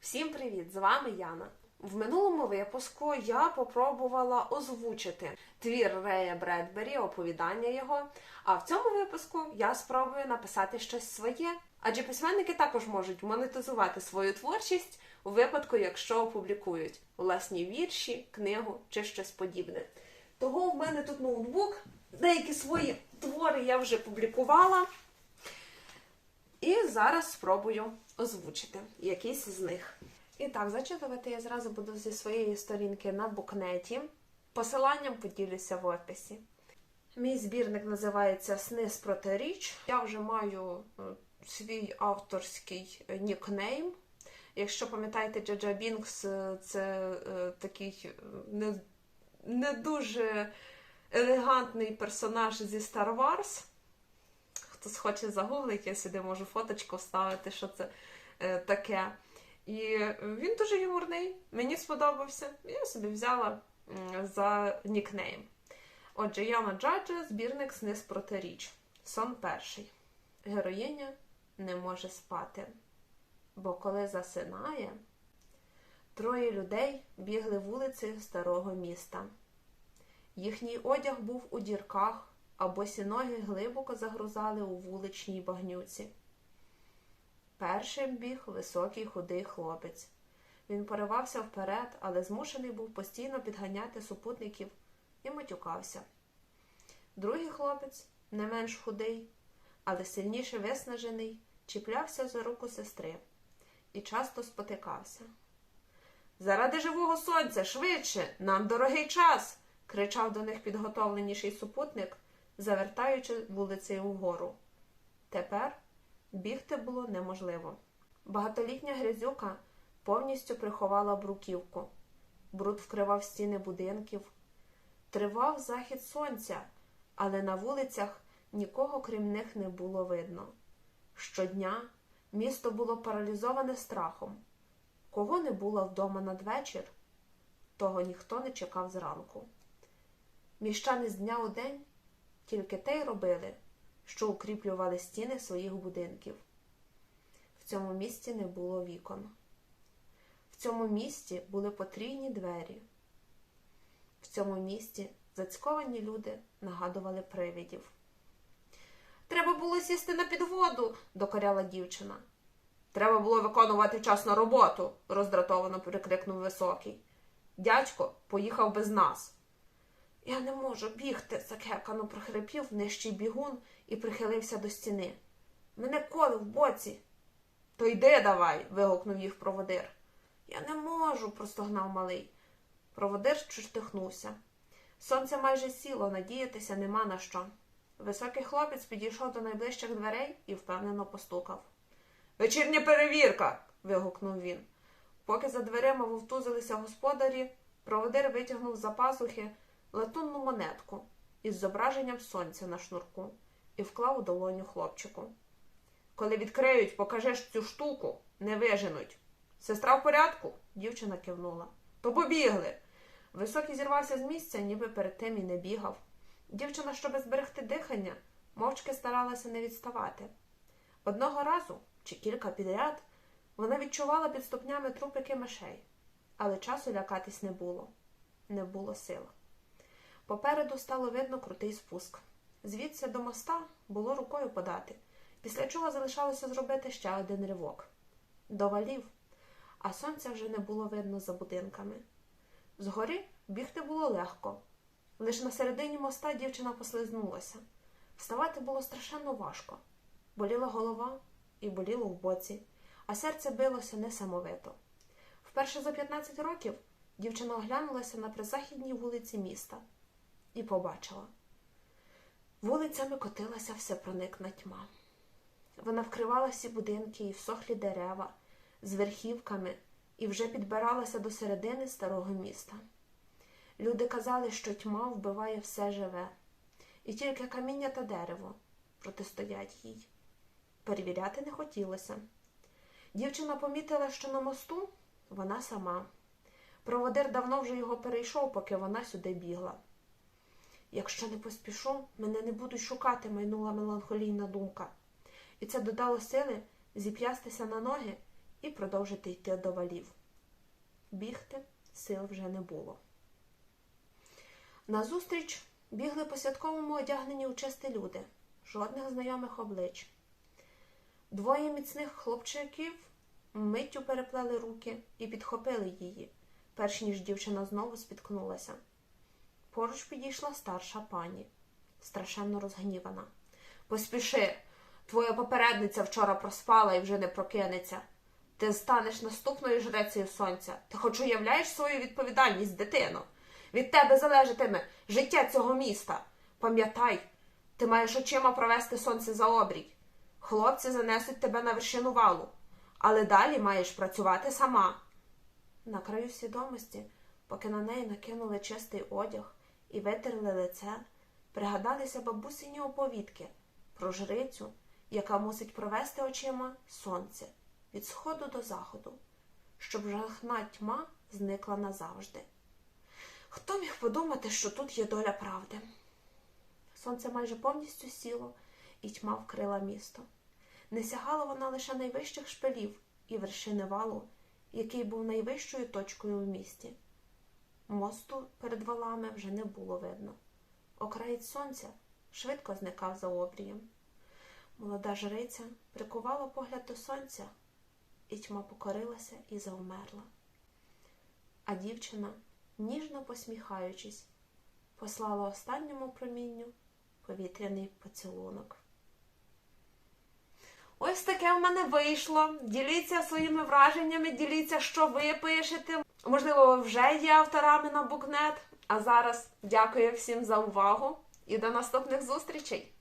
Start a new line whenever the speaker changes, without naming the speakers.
Всім привіт! З вами Яна. В минулому випуску я попробувала озвучити твір Рея Бредбері, оповідання його. А в цьому випуску я спробую написати щось своє. Адже письменники також можуть монетизувати свою творчість у випадку, якщо опублікують власні вірші, книгу чи щось подібне. Того в мене тут ноутбук, деякі свої твори я вже публікувала. І зараз спробую озвучити якісь з них. І так, зачитувати я зразу буду зі своєї сторінки на букнеті. Посиланням поділюся в описі. Мій збірник називається Сни з протиріч. Я вже маю е, свій авторський е, нікнейм. Якщо пам'ятаєте, Джаджа Бінкс е, це такий не, не дуже елегантний персонаж зі Star Wars. Хтось хоче загуглити, я сюди можу фоточку вставити, що це е, таке. І він дуже юморний, мені сподобався. Я собі взяла за нікнейм. Отже, Яна Джаджа, збірник Сниз протиріч. Сон перший. Героїня не може спати. Бо коли засинає, троє людей бігли вулиці старого міста. Їхній одяг був у дірках, а босі ноги глибоко загрузали у вуличній багнюці. Першим біг високий худий хлопець. Він поривався вперед, але змушений був постійно підганяти супутників і матюкався. Другий хлопець, не менш худий, але сильніше виснажений, чіплявся за руку сестри і часто спотикався. Заради живого сонця, швидше, нам дорогий час. кричав до них підготовленіший супутник, завертаючи вулицею вгору. Тепер бігти було неможливо. Багатолітня грязюка повністю приховала бруківку. Бруд вкривав стіни будинків. Тривав захід сонця, але на вулицях нікого крім них не було видно. Щодня місто було паралізоване страхом. Кого не було вдома надвечір, того ніхто не чекав зранку. Міщани з дня у день тільки те й робили, що укріплювали стіни своїх будинків. В цьому місті не було вікон. В цьому місті були потрійні двері. В цьому місті зацьковані люди нагадували привидів. Треба було сісти на підводу, докоряла дівчина. Треба було виконувати вчасно роботу, роздратовано перекрикнув високий. Дядько поїхав без нас. Я не можу бігти, закекано прохрипів нижчий бігун і прихилився до стіни. Мене коли в боці. То йди давай. вигукнув їх проводир. Я не можу, простогнав малий. Проводир чертихнувся. Сонце майже сіло, надіятися нема на що. Високий хлопець підійшов до найближчих дверей і впевнено постукав. Вечірня перевірка. вигукнув він. Поки за дверима вовтузилися господарі, проводир витягнув з-за пазухи латунну монетку із зображенням сонця на шнурку і вклав у долоню хлопчику. Коли відкриють, покажеш цю штуку, не виженуть. Сестра в порядку? дівчина кивнула. То побігли. Високий зірвався з місця, ніби перед тим і не бігав. Дівчина, щоб зберегти дихання, мовчки старалася не відставати. Одного разу, чи кілька підряд, вона відчувала під ступнями трупики мишей, але часу лякатись не було, не було сил. Попереду стало видно крутий спуск. Звідси до моста було рукою подати, після чого залишалося зробити ще один ривок. До валів, а сонця вже не було видно за будинками. Згори бігти було легко. Лише на середині моста дівчина послизнулася. Вставати було страшенно важко. Боліла голова і боліло в боці, а серце билося несамовито. Вперше за 15 років дівчина оглянулася на призахідній вулиці міста і побачила. Вулицями котилася всепроникна тьма. Вона вкривала всі будинки і всохлі дерева з верхівками і вже підбиралася до середини старого міста. Люди казали, що тьма вбиває все живе, і тільки каміння та дерево протистоять їй. Перевіряти не хотілося. Дівчина помітила, що на мосту вона сама. Проводир давно вже його перейшов, поки вона сюди бігла. Якщо не поспішу, мене не будуть шукати, майнула меланхолійна думка. І це додало сили зіп'ястися на ноги і продовжити йти до валів. Бігти сил вже не було. Назустріч бігли по святковому одягнені у чисті люди, жодних знайомих облич. Двоє міцних хлопчиків миттю переплели руки і підхопили її, перш ніж дівчина знову спіткнулася. Поруч підійшла старша пані, страшенно розгнівана. Поспіши, твоя попередниця вчора проспала і вже не прокинеться. Ти станеш наступною жрецею сонця. Ти хоч уявляєш свою відповідальність, дитино. Від тебе залежатиме життя цього міста. Пам'ятай, ти маєш очима провести сонце за обрій. Хлопці занесуть тебе на вершину валу, але далі маєш працювати сама. На краю свідомості, поки на неї накинули чистий одяг і витерли лице, пригадалися бабусині оповідки про жрицю, яка мусить провести очима сонце від сходу до заходу, щоб жахна тьма зникла назавжди. Хто міг подумати, що тут є доля правди? Сонце майже повністю сіло, і тьма вкрила місто. Не сягала вона лише найвищих шпилів і вершини валу, який був найвищою точкою в місті. Мосту перед валами вже не було видно. Окраєць сонця швидко зникав за обрієм. Молода жриця прикувала погляд до сонця, і тьма покорилася і завмерла. А дівчина, ніжно посміхаючись, послала останньому промінню повітряний поцілунок. Таке в мене вийшло. Діліться своїми враженнями, діліться, що ви пишете. Можливо, ви вже є авторами на букнет. А зараз дякую всім за увагу і до наступних зустрічей!